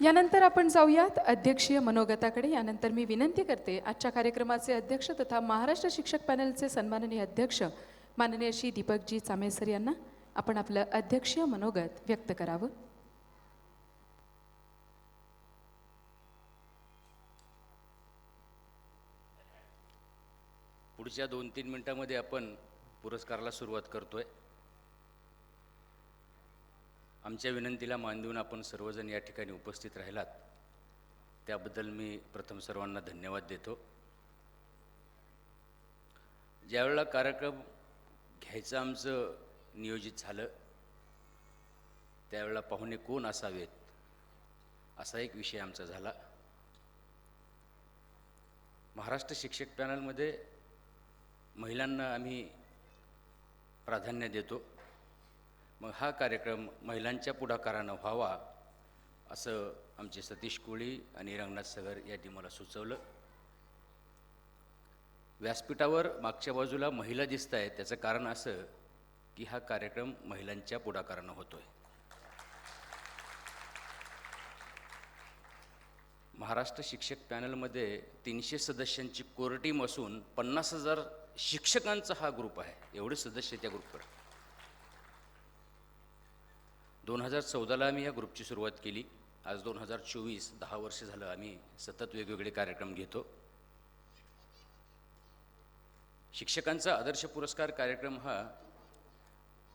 यानंतर आपण जाऊयात अध्यक्षीय मनोगताकडे. यानंतर मी विनंती करते आजच्या कार्यक्रमाचे अध्यक्ष तथा महाराष्ट्र शिक्षक पॅनलचे सन्माननीय अध्यक्ष माननीय श्री दीपकजी चामेसर यांना आपण आपलं अध्यक्षीय मनोगत व्यक्त करावं. पुढच्या दोन तीन मिनटामध्ये आपण पुरस्काराला सुरुवात करतोय. आमच्या विनंतीला मान देऊन आपण सर्वजण या ठिकाणी उपस्थित राहिलात. त्याबद्दल मी प्रथम सर्वांना धन्यवाद देतो. ज्यावेळेला कार्यक्रम घ्यायचं आमचं नियोजित झालं त्यावेळेला पाहुणे कोण असावेत असा एक विषय आमचा झाला. महाराष्ट्र शिक्षक पॅनलमध्ये महिलांना आम्ही प्राधान्य देतो. मग हा कार्यक्रम महिलांच्या पुढाकारानं व्हावा असं आमचे सतीश कोळी आणि रंगनाथ सगर यांनी मला सुचवलं. व्यासपीठावर मागच्या बाजूला महिला दिसत आहेत त्याचं कारण असं की हा कार्यक्रम महिलांच्या पुढाकारानं होतोय. महाराष्ट्र शिक्षक पॅनलमध्ये तीनशे सदस्यांची कोर टीम असून पन्नास हजार शिक्षकांचा हा ग्रुप आहे एवढे सदस्य त्या ग्रुपवर. दोन हजार चौदाला आम्ही या ग्रुपची सुरुवात केली. आज दोन हजार चोवीस दहा वर्ष झालं आम्ही सतत वेगवेगळे कार्यक्रम घेतो. शिक्षकांचा आदर्श पुरस्कार कार्यक्रम हा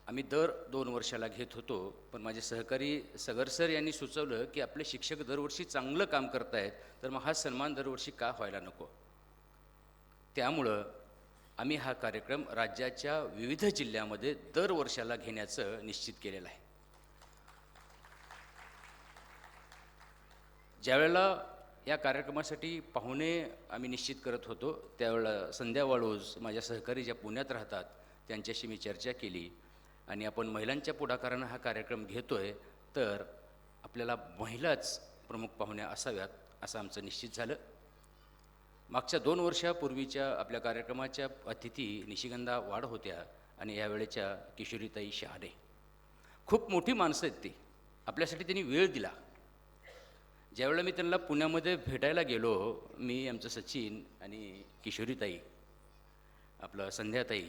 आम्ही दर दोन वर्षाला घेत होतो. पण माझे सहकारी सगर सर यांनी सुचवलं की आपले शिक्षक दरवर्षी चांगलं काम करतायत तर मग हा सन्मान दरवर्षी का व्हायला नको? त्यामुळं आम्ही हा कार्यक्रम राज्याच्या विविध जिल्ह्यामध्ये दर वर्षाला घेण्याचं निश्चित केलेलं आहे. ज्यावेळेला या कार्यक्रमासाठी पाहुणे आम्ही निश्चित करत होतो त्यावेळेला संध्या वाळोज माझ्या सहकारी ज्या पुण्यात राहतात त्यांच्याशी मी चर्चा केली आणि आपण महिलांच्या पुढाकारानं हा कार्यक्रम घेतो आहे तर आपल्याला महिलाच प्रमुख पाहुण्या असाव्यात असं आमचं निश्चित झालं. मागच्या दोन वर्षापूर्वीच्या आपल्या कार्यक्रमाच्या अतिथी निशिगंधा वाढ होत्या आणि यावेळेच्या किशोरीताई शहाणे. खूप मोठी माणसं आहेत ती. आपल्यासाठी त्यांनी वेळ दिला. ज्यावेळेला मी त्यांना पुण्यामध्ये भेटायला गेलो मी आमचं सचिन आणि किशोरीताई आपलं संध्याताई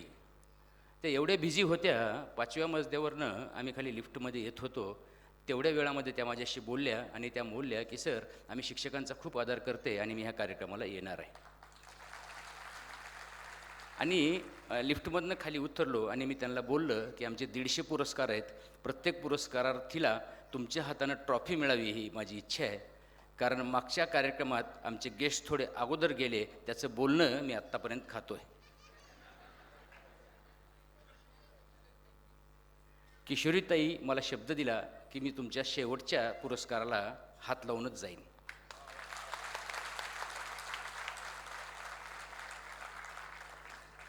त्या एवढ्या बिझी होत्या पाचव्या मजल्यावरनं आम्ही खाली लिफ्टमध्ये येत होतो. तेवढ्या वेळामध्ये त्या माझ्याशी बोलल्या आणि त्या बोलल्या की सर आम्ही शिक्षकांचा खूप आदर करते आणि मी ह्या कार्यक्रमाला येणार आहे. आणि लिफ्टमधनं खाली उतरलो आणि मी त्यांना बोललं की आमचे दीडशे पुरस्कार आहेत. प्रत्येक पुरस्कारार्थीला तुमच्या हातानं ट्रॉफी मिळावी ही माझी इच्छा आहे. कारण मागच्या कार्यक्रमात आमचे गेस्ट थोडे अगोदर गेले त्याचं बोलणं मी आत्तापर्यंत खातोय. किशोरीताई मला शब्द दिला की मी तुमच्या शेवटच्या पुरस्काराला हात लावूनच जाईन.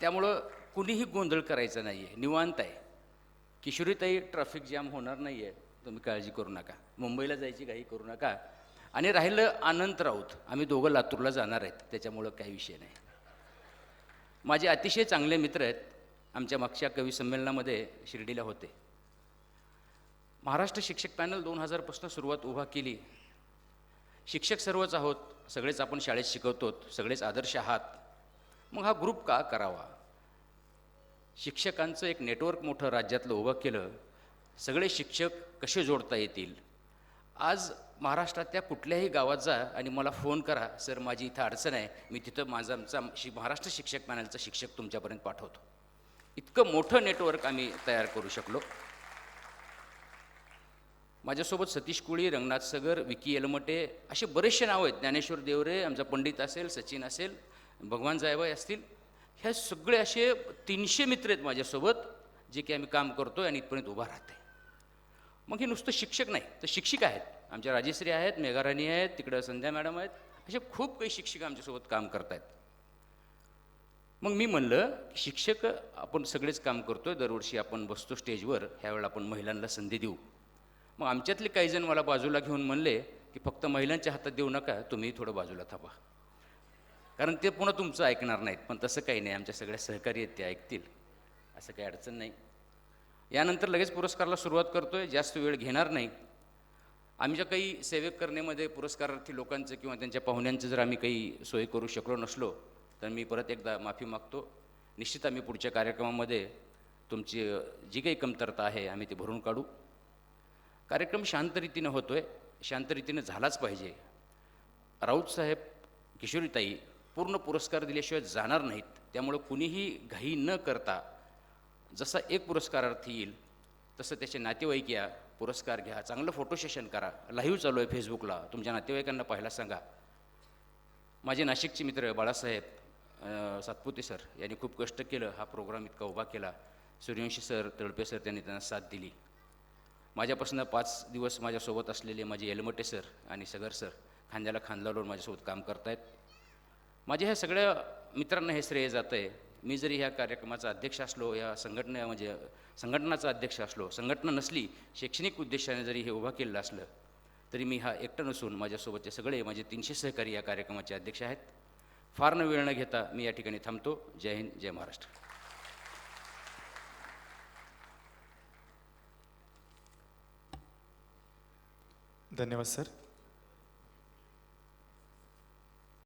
त्यामुळं कुणीही गोंधळ करायचा नाही आहे निवांत आहे. किशोरीताई ट्रॅफिक जाम होणार नाही आहे तुम्ही काळजी करू नका. मुंबईला जायची काही करू नका. आणि राहिलं आनंद राऊत. आम्ही दोघं लातूरला जाणार आहेत. त्याच्यामुळं काही विषय नाही. माझे अतिशय चांगले मित्र आहेत. आमच्या मागच्या कवी संमेलनामध्ये शिर्डीला होते. महाराष्ट्र शिक्षक पॅनल दोन हजारपासून सुरुवात उभा केली. शिक्षक सर्वच आहोत. सगळेच आपण शाळेत शिकवतो. सगळेच आदर्श आहात. मग हा ग्रुप का करावा? शिक्षकांचं एक नेटवर्क मोठं राज्यातलं उभं केलं. सगळे शिक्षक कसे जोडता येतील? आज महाराष्ट्रातल्या कुठल्याही गावात जा आणि मला फोन करा. सर माझी इथं अडचण आहे. मी तिथं माझा आमचा शि महाराष्ट्र शिक्षक पॅनलचा शिक्षक तुमच्यापर्यंत पाठवतो. इतकं मोठं नेटवर्क आम्ही तयार करू शकलो. माझ्यासोबत सतीश कुळी रंगनाथ सगर विकी एलमटे असे बरेचसे नावं आहेत. ज्ञानेश्वर देवरे आमचा पंडित असेल सचिन असेल भगवान जायबाई असतील. ह्या सगळे असे तीनशे मित्र आहेत माझ्यासोबत जे की आम्ही काम करतो आणि इथपर्यंत उभा राहते मग हे नुसतं शिक्षक नाही तर शिक्षिका आहेत. आमच्या राजेश्री आहेत मेघाराणी आहेत तिकडं संध्या मॅडम आहेत. असे खूप काही शिक्षिका आमच्यासोबत काम करत आहेत मग मी म्हणलं की शिक्षक आपण सगळेच काम करतो आहे दरवर्षी आपण बसतो स्टेजवर ह्यावेळेला आपण महिलांना संधी देऊ. मग आमच्यातले काही जण मला बाजूला घेऊन म्हणले की फक्त महिलांच्या हातात देऊ नका तुम्ही थोडं बाजूला थांबा. कारण ते पुन्हा तुमचं ऐकणार नाहीत पण तसं काही नाही आमच्या सगळ्या सहकारी आहेत ते ऐकतील. असं काही अडचण नाही. यानंतर लगेच पुरस्काराला सुरुवात करतो आहे जास्त वेळ घेणार नाही. आम्ही ज्या काही सेवेक करण्यामध्ये पुरस्कारार्थी लोकांचं किंवा त्यांच्या पाहुण्यांचं जर आम्ही काही सोय करू शकलो नसलो तर मी परत एकदा माफी मागतो. निश्चित आम्ही पुढच्या कार्यक्रमामध्ये तुमची जी काही कमतरता आहे आम्ही ती भरून काढू. कार्यक्रम शांत रीतीनं होतो आहे शांत रीतीनं झालाच पाहिजे. राऊत साहेब किशोरीताई पूर्ण पुरस्कार दिल्याशिवाय जाणार नाहीत. त्यामुळं कुणीही घाई न करता जसा एक पुरस्कारार्थी येईल तसं त्याचे नातेवाईक या पुरस्कार घ्या चांगलं फोटो सेशन करा. लाईव्ह चालू आहे फेसबुकला तुमच्या नातेवाईकांना पाहायला सांगा. माझे नाशिकचे मित्र बाळासाहेब सातपुते सर यांनी खूप कष्ट केलं. हा प्रोग्राम इतका उभा केला. सूर्यवंशी सर तळपे सर त्यांनी त्यांना साथ दिली. माझ्यापासून पाच दिवस माझ्यासोबत असलेले माझे एलमटे सर आणि सगर सर खांद्याला खांदा लावून माझ्यासोबत काम करतायत. माझ्या ह्या सगळ्या मित्रांना हे श्रेय जातं आहे मी जरी ह्या कार्यक्रमाचा अध्यक्ष असलो या संघटना म्हणजे संघटनाचा अध्यक्ष असलो संघटना नसली शैक्षणिक उद्देशाने जरी हे उभा केलेलं असलं तरी मी हा एकटा नसून माझ्यासोबतचे सगळे माझे तीनशे सहकारी या कार्यक्रमाचे अध्यक्ष आहेत. फार न वेळ न घेता मी या ठिकाणी थांबतो. जय हिंद जय महाराष्ट्र. धन्यवाद सर.